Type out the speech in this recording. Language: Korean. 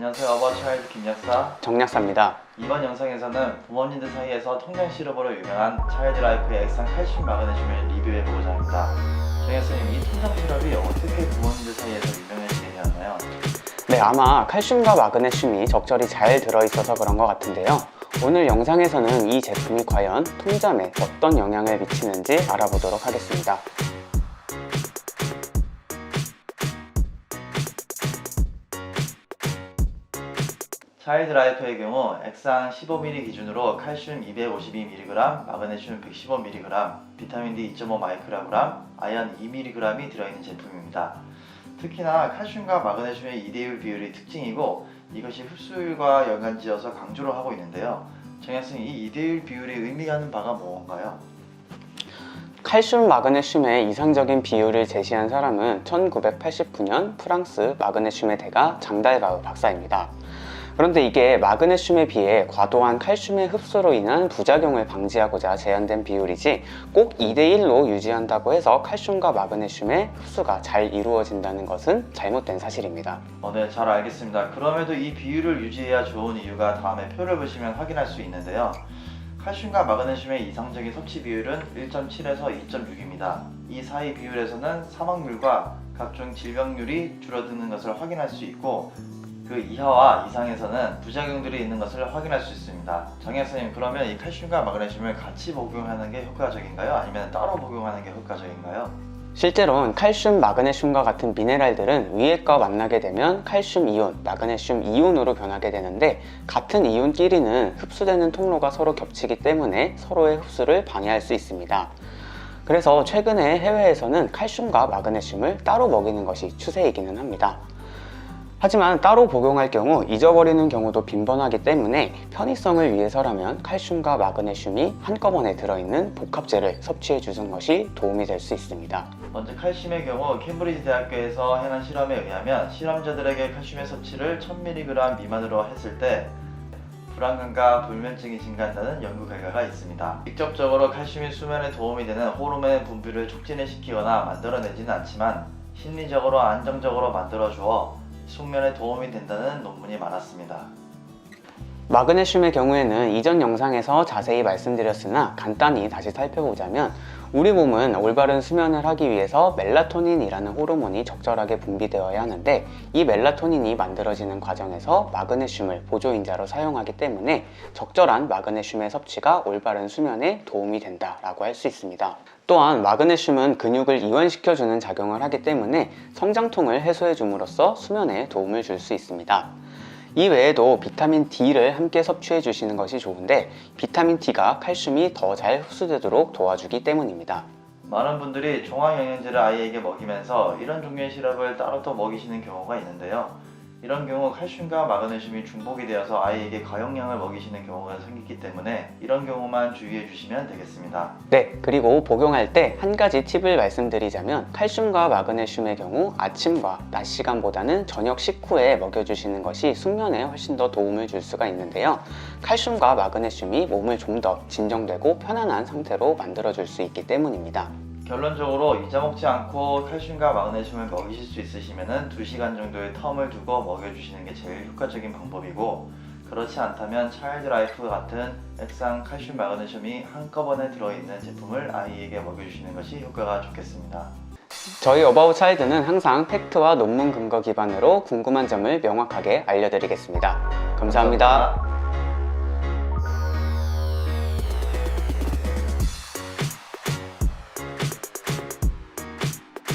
안녕하세요 어버차일드 김약사 정약사입니다. 이번 영상에서는 부모님들 사이에서 통장 시럽으로 유명한 차일드 라이프의 액상 칼슘 마그네슘을 리뷰해보고자 합니다 정약사님 이 통장 시럽이 어떻게 부모님들 사이에서 유명해지게 되었나요? 네, 아마 칼슘과 마그네슘이 적절히 잘 들어있어서 그런 것 같은데요. 오늘 영상에서는 이 제품이 과연 통잠에 어떤 영향을 미치는지 알아보도록 하겠습니다. 차일드 라이프의 경우 액상 15ml 기준으로 칼슘 252mg, 마그네슘 115mg, 비타민 D 2.5μg, 아연 2mg이 들어있는 제품입니다. 특히나 칼슘과 마그네슘의 2대1 비율이 특징이고 이것이 흡수율과 연관지어서 강조를 하고 있는데요. 정약생 이 2대1 비율이 의미하는 바가 무언가요? 칼슘 마그네슘의 이상적인 비율을 제시한 사람은 1989년 프랑스 마그네슘의 대가 장달바흐 박사입니다. 그런데 이게 마그네슘에 비해 과도한 칼슘의 흡수로 인한 부작용을 방지하고자 제한된 비율이지 꼭 2대1로 유지한다고 해서 칼슘과 마그네슘의 흡수가 잘 이루어진다는 것은 잘못된 사실입니다. 어, 네, 잘 알겠습니다. 그럼에도 이 비율을 유지해야 좋은 이유가 다음에 표를 보시면 확인할 수 있는데요. 칼슘과 마그네슘의 이상적인 섭취 비율은 1.7에서 2.6입니다. 이 사이 비율에서는 사망률과 각종 질병률이 줄어드는 것을 확인할 수 있고 그 이하와 이상에서는 부작용들이 있는 것을 확인할 수 있습니다. 정혜선님 그러면 이 칼슘과 마그네슘을 같이 복용하는 게 효과적인가요? 아니면 따로 복용하는 게 효과적인가요? 실제로는 칼슘, 마그네슘과 같은 미네랄들은 위액과 만나게 되면 칼슘 이온, 마그네슘 이온으로 변하게 되는데 같은 이온끼리는 흡수되는 통로가 서로 겹치기 때문에 서로의 흡수를 방해할 수 있습니다. 그래서 최근에 해외에서는 칼슘과 마그네슘을 따로 먹이는 것이 추세이기는 합니다. 하지만 따로 복용할 경우 잊어버리는 경우도 빈번하기 때문에 편의성을 위해서라면 칼슘과 마그네슘이 한꺼번에 들어있는 복합제를 섭취해 주는 것이 도움이 될 수 있습니다. 먼저 칼슘의 경우 캠브리지 대학교에서 해난 실험에 의하면 실험자들에게 칼슘의 섭취를 1000mg 미만으로 했을 때 불안감과 불면증이 증가한다는 연구 결과가 있습니다. 직접적으로 칼슘이 수면에 도움이 되는 호르몬의 분비를 촉진을 시키거나 만들어내지는 않지만 심리적으로 안정적으로 만들어 주어 숙면에 도움이 된다는 논문이 많았습니다. 마그네슘의 경우에는 이전 영상에서 자세히 말씀드렸으나 간단히 다시 살펴보자면 우리 몸은 올바른 수면을 하기 위해서 멜라토닌이라는 호르몬이 적절하게 분비되어야 하는데 이 멜라토닌이 만들어지는 과정에서 마그네슘을 보조인자로 사용하기 때문에 적절한 마그네슘의 섭취가 올바른 수면에 도움이 된다라고 할 수 있습니다. 또한 마그네슘은 근육을 이완시켜주는 작용을 하기 때문에 성장통을 해소해 줌으로써 수면에 도움을 줄 수 있습니다. 이 외에도 비타민 D를 함께 섭취해 주시는 것이 좋은데 비타민 D가 칼슘이 더 잘 흡수되도록 도와주기 때문입니다. 많은 분들이 종합영양제를 아이에게 먹이면서 이런 종류의 시럽을 따로 또 먹이시는 경우가 있는데요. 이런 경우 칼슘과 마그네슘이 중복이 되어서 아이에게 과용량을 먹이시는 경우가 생기기 때문에 이런 경우만 주의해 주시면 되겠습니다. 네, 그리고 복용할 때 한 가지 팁을 말씀드리자면 칼슘과 마그네슘의 경우 아침과 낮 시간보다는 저녁 식후에 먹여주시는 것이 숙면에 훨씬 더 도움을 줄 수가 있는데요. 칼슘과 마그네슘이 몸을 좀 더 진정되고 편안한 상태로 만들어줄 수 있기 때문입니다. 결론적으로 잊어먹지 않고 칼슘과 마그네슘을 먹이실 수 있으시면 2시간 정도의 텀을 두고 먹여주시는 게 제일 효과적인 방법이고 그렇지 않다면 차일드 라이프 같은 액상 칼슘 마그네슘이 한꺼번에 들어있는 제품을 아이에게 먹여주시는 것이 효과가 좋겠습니다. 저희 어바웃 차일드는 항상 팩트와 논문 근거 기반으로 궁금한 점을 명확하게 알려드리겠습니다 감사합니다.